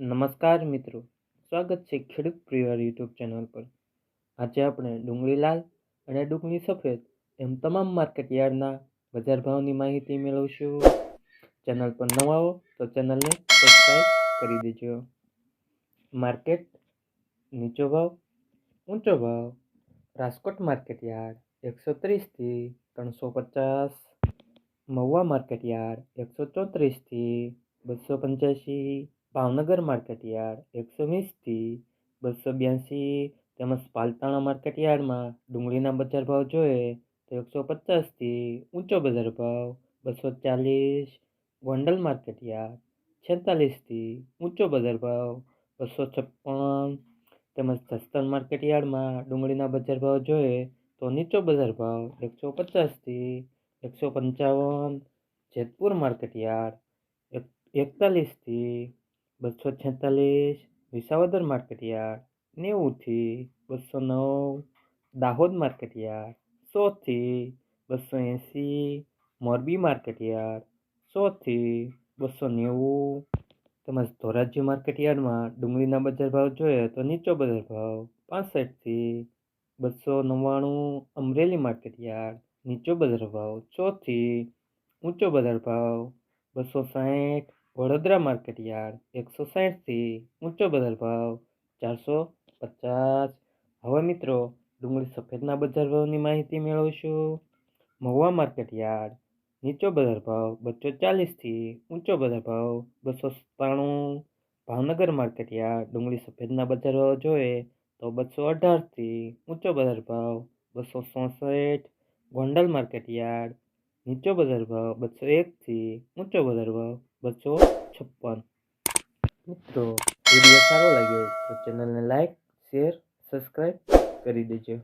નમસ્કાર મિત્રો. સ્વાગત છે ખેડૂત પરિવાર યુટ્યુબ ચેનલ પર. આજે આપણે ડુંગળી લાલ અને ડુંગળી સફેદ એમ તમામ માર્કેટ યાર્ડના બજાર ભાવની માહિતી મેળવશું. ચેનલ પર નવા હો તો ચેનલને સબસ્ક્રાઈબ કરી દેજો. માર્કેટ નીચો ભાવ, ઊંચો ભાવ. રાજકોટ માર્કેટ યાર્ડ એકસો ત્રીસથી ત્રણસો પચાસ. મહુવા માર્કેટ યાર્ડ એકસો ચોત્રીસથી બસો પંચ્યાસી. ભાવનગર માર્કેટ યાર્ડ એકસો વીસથી બસો બ્યાસી તેમજ પાલતાણા માર્કેટ યાર્ડમાં ડુંગળીના બજાર ભાવ જોઈએ તો એકસો પચાસથી ઊંચો બજાર ભાવ બસો ચાલીસ, ગોંડલ માર્કેટ યાર્ડ છેતાલીસથી ઊંચો બજાર ભાવ બસો છપ્પન તેમજ જસદણ માર્કેટ યાર્ડમાં ડુંગળીના બજાર ભાવ જોઈએ તો નીચો બજાર ભાવ એકસો પચાસથી એકસો પંચાવન, જેતપુર માર્કેટ યાર્ડ એક એકતાલીસથી બસો છેતાલીસ, વિસાવદર માર્કેટયાર્ડ નેવુંથી બસો નવ, દાહોદ માર્કેટયાર્ડ સોથી બસો એંસી, મોરબી માર્કેટયાર્ડ સોથી બસો નેવું. તેમજ ધોરાજી માર્કેટયાર્ડમાં ડુંગળીના બજાર ભાવ જોઈએ તો નીચો બજાર ભાવ પાસઠથી બસો નવ્વાણું. અમરેલી માર્કેટયાર્ડ નીચો બજાર ભાવ ચોથી, ઊંચો બજાર ભાવ બસો સાઠ. વડોદરા માર્કેટ યાર્ડ, એકસો સાઠથી ઊંચો બજાર ભાવ, ચારસો પચાસ. હવે મિત્રો, ડુંગળી સફેદના બજાર ભાવની માહિતી મેળવશું. મહુવા માર્કેટ યાર્ડ, નીચો બજાર ભાવ, બસો ચાલીસથી ઊંચો બજાર ભાવ, બસો સત્તાણું. ભાવનગર માર્કેટ યાર્ડ, ડુંગળી સફેદના બજાર ભાવ જોઈએ તો બસો અઢારથી ઊંચો બજાર ભાવ, બસો ચોસઠ ગોંડલ માર્કેટ યાર્ડ, નીચો બજાર ભાવ, બસો એકથી ઊંચો બજાર ભાવ બસો છપ્પન. મિત્રો વીડિયો સારો લાગ્યો તો ચેનલને લાઈક શેર સબસ્ક્રાઈબ કરી દેજો.